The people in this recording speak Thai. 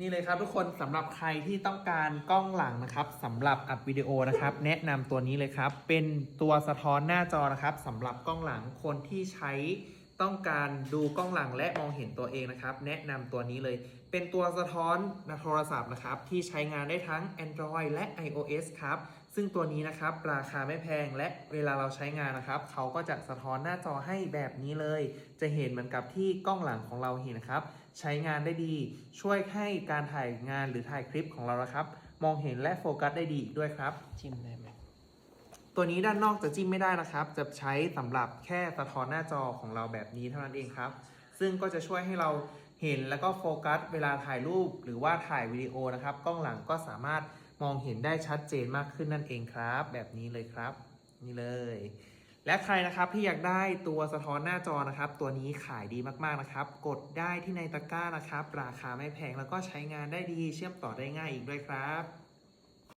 นี่เลยครับทุกคนสำหรับใครที่ต้องการกล้องหลังนะครับสำหรับอัดวิดีโอนะครับ แนะนำตัวนี้เลยครับ เป็นตัวสะท้อนหน้าจอนะครับสำหรับกล้องหลังคนที่ใช้ ต้องการดูกล้องหลังและมองเห็นตัวเองนะครับ แนะนำตัวนี้เลย เป็นตัวสะท้อนโทรศัพท์นะครับ ที่ใช้งานได้ทั้ง Android และ iOS ครับ ซึ่งตัวนี้นะครับ ราคาไม่แพงและเวลาเราใช้งานนะครับ เขาก็จะสะท้อนหน้าจอให้แบบนี้เลย จะเห็นเหมือนกับที่กล้องหลังของเราเห็นนะครับ ใช้งานได้ดี ช่วยให้การถ่ายงานหรือถ่ายคลิปของเรานะครับ มองเห็นและโฟกัสได้ดีอีกด้วยครับ จิ้มได้ไหม ตัวนี้ด้านนอกจะจิ้มไม่ได้นะครับ จะใช้สำหรับแค่สะท้อนหน้าจอของเราแบบนี้เท่านั้นเองครับ ซึ่งก็จะช่วยให้เราเห็นแล้วก็โฟกัสเวลาถ่ายรูปหรือว่าถ่ายวิดีโอนะครับ กล้องหลังก็สามารถมองเห็นได้ชัดเจนมากขึ้นนั่นเองครับ แบบนี้เลยครับ นี่เลย และใครนะครับที่อยากได้ตัวสะท้อนหน้าจอนะครับ ตัวนี้ขายดีมากๆนะครับ กดได้ที่ในตะกร้านะครับ ราคาไม่แพงแล้วก็ใช้งานได้ดีเชื่อมต่อได้ง่ายอีกด้วยครับ